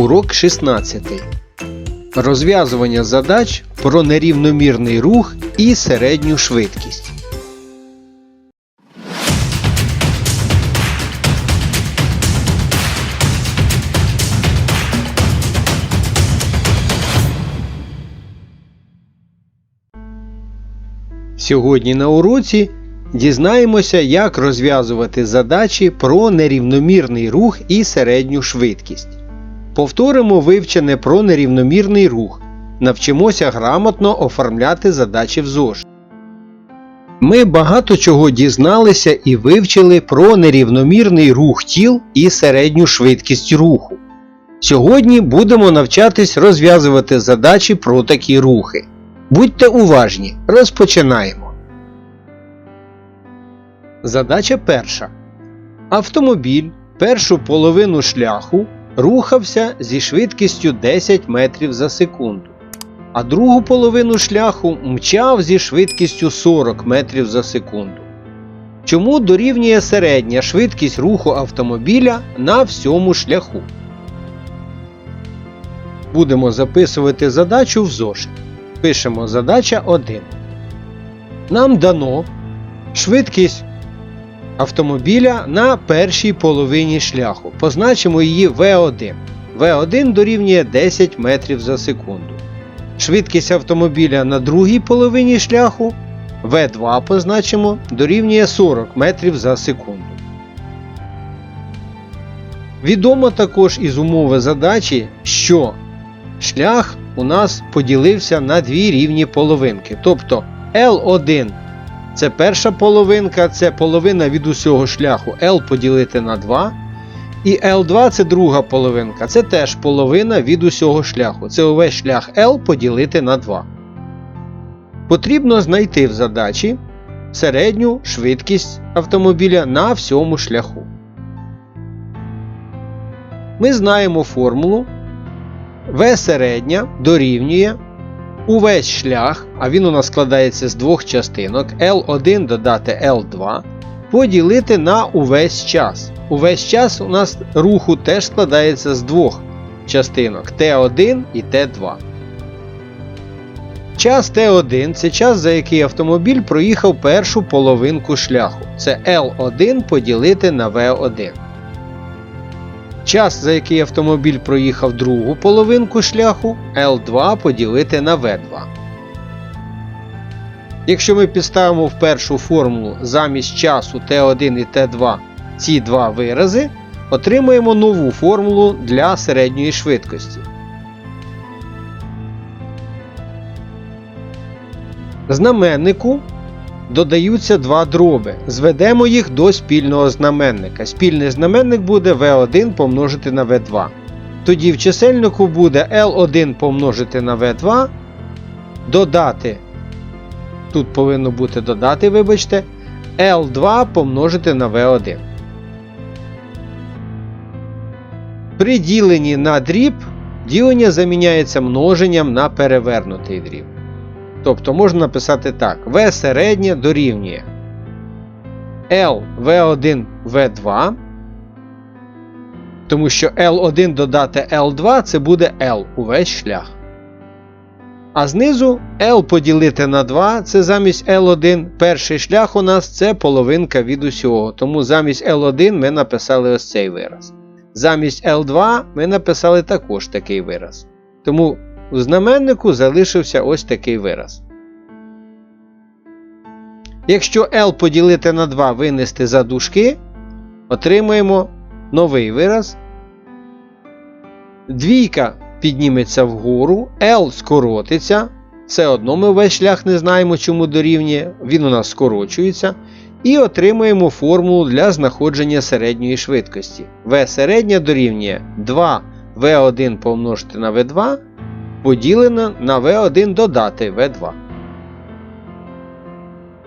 Урок 16. Розв'язування задач про нерівномірний рух і середню швидкість. Сьогодні на уроці дізнаємося, як розв'язувати задачі про нерівномірний рух і середню швидкість. Повторимо вивчене про нерівномірний рух. Навчимося грамотно оформляти задачі в ЗОЖ. Ми багато чого дізналися і вивчили про нерівномірний рух тіл і середню швидкість руху. Сьогодні будемо навчатись розв'язувати задачі про такі рухи. Будьте уважні, розпочинаємо. Задача перша. Автомобіль першу половину шляху рухався зі швидкістю 10 метрів за секунду, а другу половину шляху мчав зі швидкістю 40 метрів за секунду. Чому дорівнює середня швидкість руху автомобіля на всьому шляху? Будемо записувати задачу в зошит. Пишемо задача 1. Нам дано швидкість автомобіля на першій половині шляху. Позначимо її V1. V1 дорівнює 10 метрів за секунду. Швидкість автомобіля на другій половині шляху V2 позначимо дорівнює 40 метрів за секунду. Відомо також із умови задачі, що шлях у нас поділився на дві рівні половинки. Тобто L1 це перша половинка, це половина від усього шляху L поділити на 2. І L2 це друга половинка, це теж половина від усього шляху. Це увесь шлях L поділити на 2. Потрібно знайти в задачі середню швидкість автомобіля на всьому шляху. Ми знаємо формулу V середня дорівнює увесь шлях, а він у нас складається з двох частинок L1 додати L2, поділити на увесь час. Увесь час у нас руху теж складається з двох частинок T1 і T2. Час T1 це час, за який автомобіль проїхав першу половинку шляху. Це L1 поділити на V1. Час, за який автомобіль проїхав другу половинку шляху, L2 поділити на V2. Якщо ми підставимо в першу формулу замість часу T1 і T2 ці два вирази, отримаємо нову формулу для середньої швидкості. Знаменнику додаються два дроби. Зведемо їх до спільного знаменника. Спільний знаменник буде V1 помножити на V2. Тоді в чисельнику буде L1 помножити на V2. Додати. Тут повинно бути додати, вибачте, L2 помножити на V1. При діленні на дріб ділення заміняється множенням на перевернутий дріб. Тобто можна написати так: V середнє дорівнює L V1 V2. Тому що L1 додати L2 це буде L увесь шлях. А знизу L поділити на 2 це замість L1. Перший шлях у нас це половинка від усього. Тому замість L1 ми написали ось цей вираз. Замість L2 ми написали також такий вираз. Тому у знаменнику залишився ось такий вираз. Якщо L поділити на 2 винести за дужки, отримаємо новий вираз. Двійка підніметься вгору, L скоротиться. Все одно ми весь шлях не знаємо, чому дорівнює, він у нас скорочується. І отримуємо формулу для знаходження середньої швидкості. V середня дорівнює 2 V1 помножити на V2 поділено на V1 додати V2.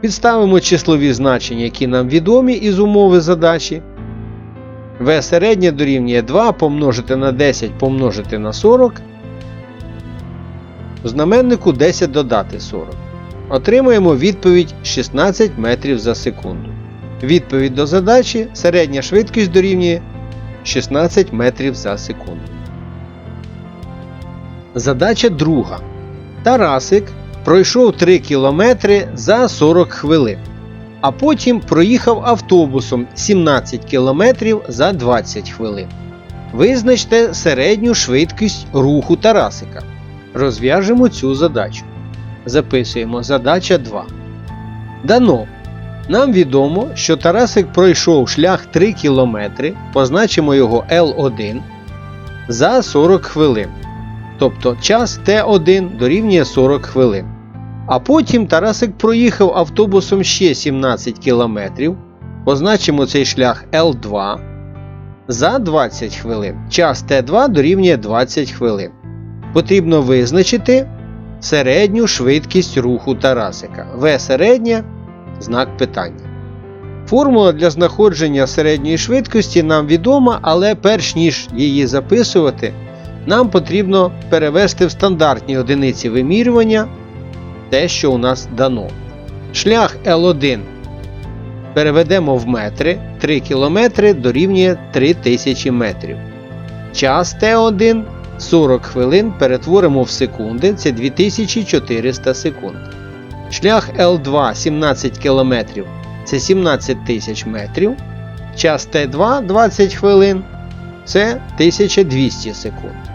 Підставимо числові значення, які нам відомі із умови задачі. V середнє дорівнює 2 помножити на 10 помножити на 40. Знаменнику 10 додати 40. Отримуємо відповідь 16 метрів за секунду. Відповідь до задачі середня швидкість дорівнює 16 метрів за секунду. Задача друга. Тарасик пройшов 3 кілометри за 40 хвилин, а потім проїхав автобусом 17 кілометрів за 20 хвилин. Визначте середню швидкість руху Тарасика. Розв'яжемо цю задачу. Записуємо задача 2. Дано. Нам відомо, що Тарасик пройшов шлях 3 км, позначимо його L1 за 40 хвилин. Тобто час Т1 дорівнює 40 хвилин. А потім Тарасик проїхав автобусом ще 17 км, позначимо цей шлях L2 за 20 хвилин. Час Т2 дорівнює 20 хвилин. Потрібно визначити середню швидкість руху Тарасика. В середня знак питання. Формула для знаходження середньої швидкості нам відома, але перш ніж її записувати, нам потрібно перевести в стандартні одиниці вимірювання те, що у нас дано. Шлях L1 переведемо в метри 3 км дорівнює 3000 метрів. Час Т1 40 хвилин перетворимо в секунди, це 2400 секунд. Шлях L2 17 км це 17 тисяч метрів. Час Т2 20 хвилин це 1200 секунд.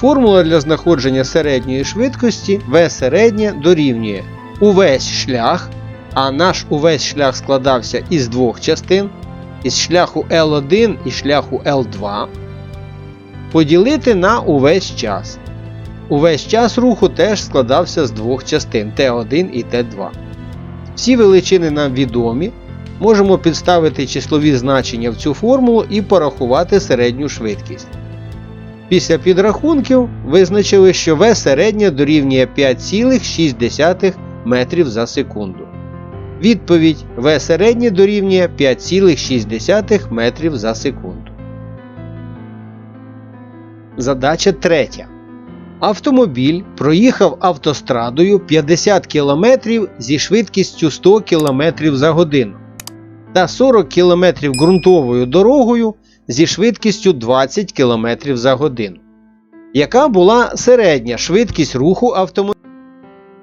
Формула для знаходження середньої швидкості В середня дорівнює увесь шлях, а наш увесь шлях складався із двох частин, із шляху L1 і шляху L2, поділити на увесь час. Увесь час руху теж складався з двох частин Т1 і Т2. Всі величини нам відомі. Можемо підставити числові значення в цю формулу і порахувати середню швидкість. Після підрахунків визначили, що В середня дорівнює 5,6 метрів за секунду. Відповідь В середня дорівнює 5,6 метрів за секунду. Задача третя. Автомобіль проїхав автострадою 50 км зі швидкістю 100 км за годину та 40 км ґрунтовою дорогою зі швидкістю 20 км за годину. Яка була середня швидкість руху автомобіля?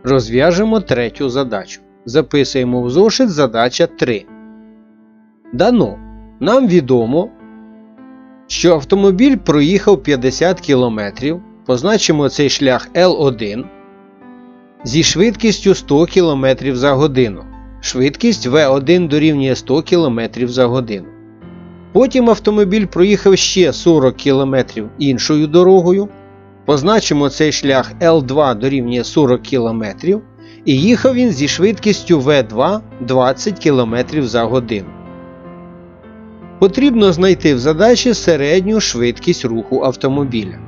Розв'яжемо третю задачу. Записуємо в зошит задача 3. Дано. Нам відомо, що автомобіль проїхав 50 км позначимо цей шлях L1 зі швидкістю 100 км за годину. Швидкість V1 дорівнює 100 км за годину. Потім автомобіль проїхав ще 40 км іншою дорогою. Позначимо цей шлях L2 дорівнює 40 км, і їхав він зі швидкістю V2 20 км за годину. Потрібно знайти в задачі середню швидкість руху автомобіля.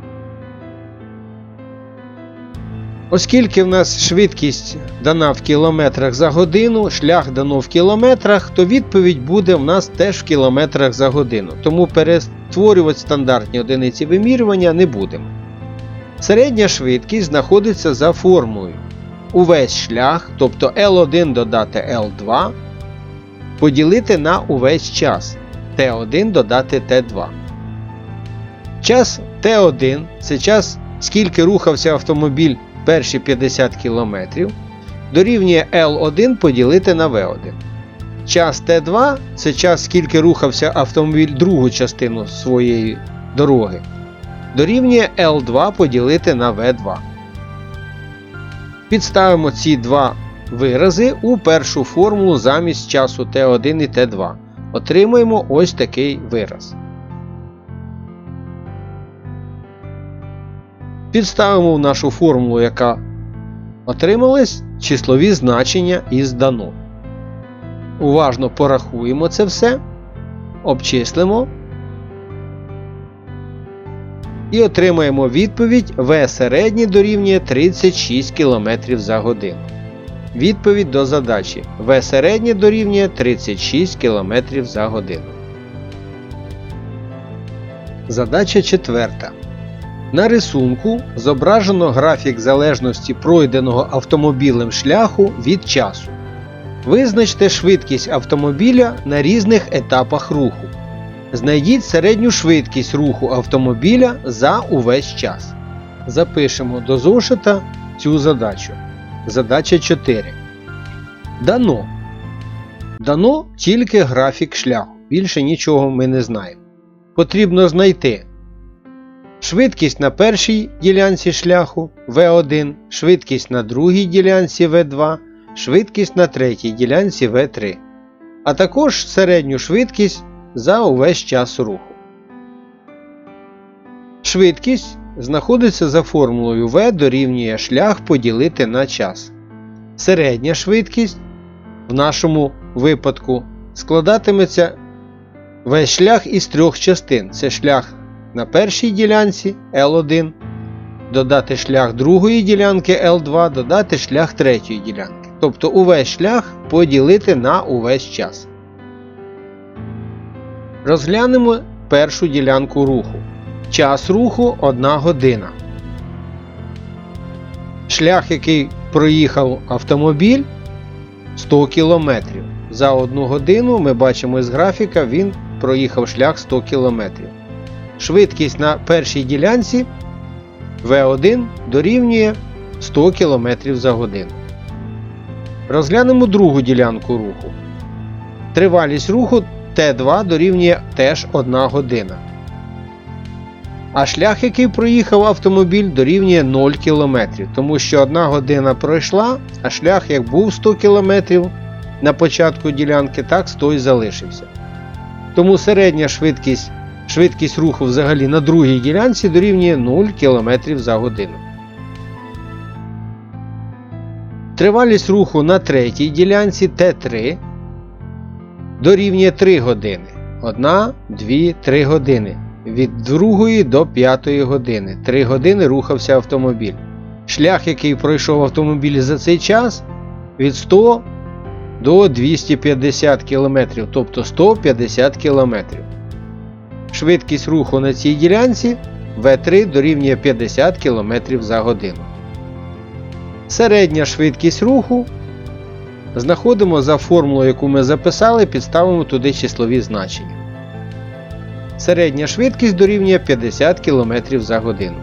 Оскільки в нас швидкість дана в кілометрах за годину, шлях дано в кілометрах, то відповідь буде в нас теж в кілометрах за годину. Тому перетворювати стандартні одиниці вимірювання не будемо. Середня швидкість знаходиться за формулою. Увесь шлях, тобто L1 додати L2, поділити на увесь час T1 додати T2. Час T1 це час, скільки рухався автомобіль перші 50 км дорівнює L1 поділити на V1. Час T2 це час, скільки рухався автомобіль другу частину своєї дороги. Дорівнює L2 поділити на V2. Підставимо ці два вирази у першу формулу замість часу T1 і T2. Отримуємо ось такий вираз. Підставимо в нашу формулу, яка отрималась, числові значення із дано. Уважно порахуємо це все, обчислимо і отримаємо відповідь В середній дорівнює 36 км за годину. Відповідь до задачі В середнє дорівнює 36 км за годину. Задача четверта. На рисунку зображено графік залежності пройденого автомобілем шляху від часу. Визначте швидкість автомобіля на різних етапах руху. Знайдіть середню швидкість руху автомобіля за увесь час. Запишемо до зошита цю задачу. Задача 4. Дано. Дано тільки графік шляху. Більше нічого ми не знаємо. Потрібно знайти швидкість на першій ділянці шляху V1, швидкість на другій ділянці V2, швидкість на третій ділянці V3, а також середню швидкість за увесь час руху. Швидкість знаходиться за формулою V дорівнює шлях поділити на час. Середня швидкість в нашому випадку складатиметься весь шлях із трьох частин. Це шлях на першій ділянці L1, додати шлях другої ділянки L2, додати шлях третьої ділянки. Тобто увесь шлях поділити на увесь час. Розглянемо першу ділянку руху. Час руху 1 година. Шлях, який проїхав автомобіль 100 км. За 1 годину ми бачимо з графіка, він проїхав шлях 100 км. Швидкість на першій ділянці V1 дорівнює 100 км за годину. Розглянемо другу ділянку руху. Тривалість руху Т2 дорівнює теж 1 година. А шлях, який проїхав автомобіль, дорівнює 0 км, тому що 1 година пройшла, а шлях як був 100 км на початку ділянки, так 100 і залишився. Тому середня швидкість, швидкість руху взагалі на другій ділянці дорівнює 0 км за годину. Тривалість руху на третій ділянці Т3 дорівнює 3 години. 1, 2, 3 години. Від 2 до 5 години. 3 години рухався автомобіль. Шлях, який пройшов автомобіль за цей час, від 100 до 250 км, тобто 150 км. Швидкість руху на цій ділянці В3 дорівнює 50 км за годину. Середня швидкість руху знаходимо за формулою, яку ми записали, підставимо туди числові значення. Середня швидкість дорівнює 50 км за годину.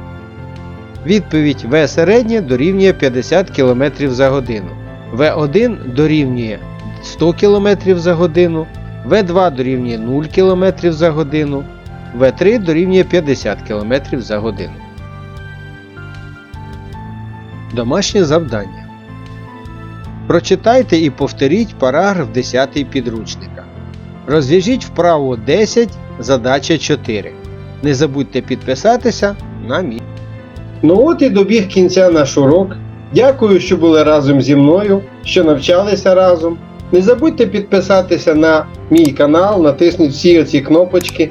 Відповідь В середнє дорівнює 50 км за годину. В1 дорівнює 100 км за годину, В2 дорівнює 0 км за годину, В3 дорівнює 50 км за годину. Домашнє завдання. Прочитайте і повторіть параграф 10 підручника. Розв'яжіть вправу 10, задача 4. Не забудьте підписатися на мій. Ну от і добіг кінця наш урок. Дякую, що були разом зі мною, що навчалися разом. Не забудьте підписатися на мій канал, натисніть всі оці кнопочки.